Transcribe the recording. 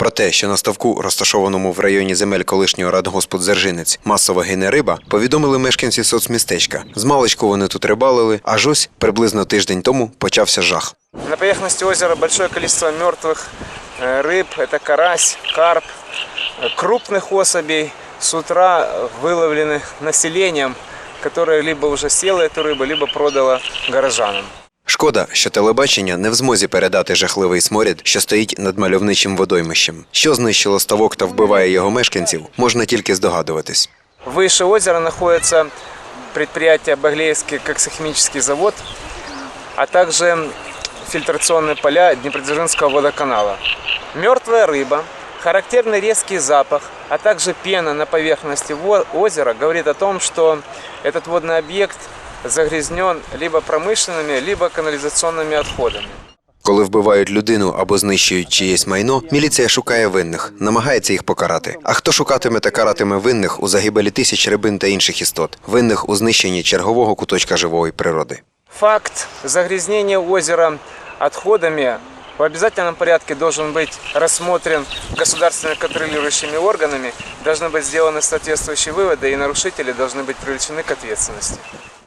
Про те, що на ставку, розташованому в районі земель колишнього радгоспу Дзержинець, масово гине риба, повідомили мешканці соцмістечка. Змалечку вони тут рибалили, аж ось приблизно тиждень тому почався жах. На поверхности озера большое количество мертвых э, рыб. Это карась, карп, э, крупных особей. С утра выловлены населением, которое либо уже съело эту рыбу, либо продало горожанам. Шкода, що телебачення не в змозі передати жахливий сморід, що стоїть над мальовничим водоймищем. Що знищило ставок та вбиває його мешканців, можна тільки здогадуватись. Выше озера находится предприятие Баглеевский коксохимический завод, а также фильтрационные поля Днепродзержинского водоканала. Мертвая рыба, характерный резкий запах, а также пена на поверхности во- озера говорит о том, что этот водный объект загрязнен либо промышленными, либо канализационными отходами. Коли вбивають людину або знищують чиєсь майно, міліція шукає винних, намагається їх покарати. А хто шукатиме та каратиме винних у загибелі тисяч рибин та інших істот, винних у знищенні чергового куточка живої природи? Факт загрязнения озера отходами в обязательном порядке должен быть рассмотрен государственными контролирующими органами, должны быть сделаны соответствующие выводы, и нарушители должны быть привлечены к ответственности.